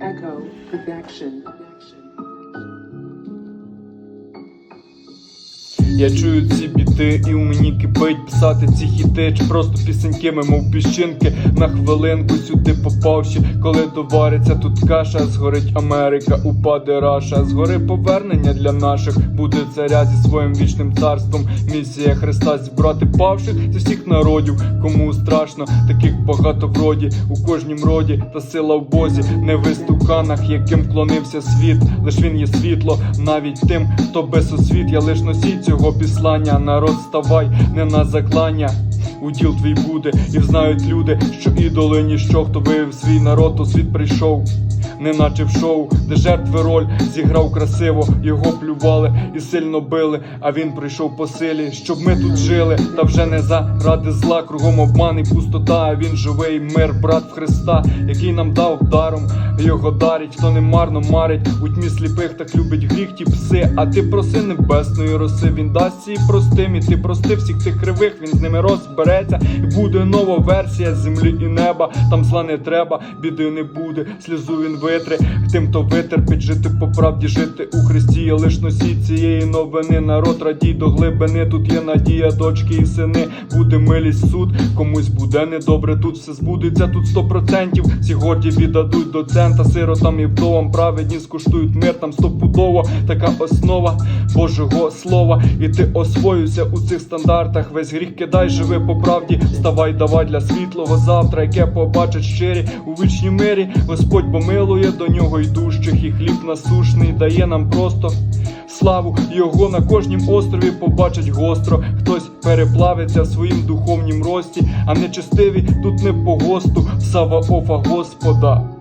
Echo Production. Я чую ці біти, і у мені кипить писати ці хіти, чи просто пісеньки, мов піщинки на хвилинку сюди попавши, коли довариться тут каша, згорить Америка, упаде Раша, згори повернення для наших буде царя зі своїм вічним царством. Місія Христа зібрати павших зі всіх народів. Кому страшно, таких багато вроді у кожнім роді, та сила в Бозі, не в істуканах, яким вклонився світ. Лиш він є світло, навіть тим, хто без освіт, я лиш носій цього післання. Народ ставай, не на заклання. Уділ твій буде, і знають люди, що ідоли ніщо, хто вивів свій народ, то світ прийшов. Неначе в шоу, де жертви роль зіграв красиво, його плювали і сильно били. А він прийшов по силі, щоб ми тут жили. Та вже не заради зла, кругом обман і пустота. А він живий мир, брат в Христа, який нам дав даром. Його дарить, хто не марно марить. У тьмі сліпих так любить гріх ті пси. А ти проси небесної роси. Він дасть їй простим, і ти прости всіх тих кривих. Він з ними розбереться. І буде нова версія землі і неба. Там зла не треба, біди не буде. Слізу він витре. Тим, хто витерпить, жити по правді, жити у Христі. Я лиш носій цієї новини. Народ радій до глибини. Тут є надія, дочки і сини. Буде милість суд. Комусь буде недобре. Тут все збудеться, тут сто процентів. Всі горді віддадуть до цента. Сиротам і вдовам праведні скуштують мир. Там стопудово така основа Божого слова. І ти освоюйся у цих стандартах. Весь гріх кидай, живи по правді. Вставай, давай для світлого завтра, яке побачить щирі у вічній мирі. Господь помилує до нього йдущих, і хліб насушний дає нам просто. Славу його на кожнім острові побачить гостро. Хтось переплавиться в своїм духовнім рості, а нечестиві тут не по госту. Саваофа Господа.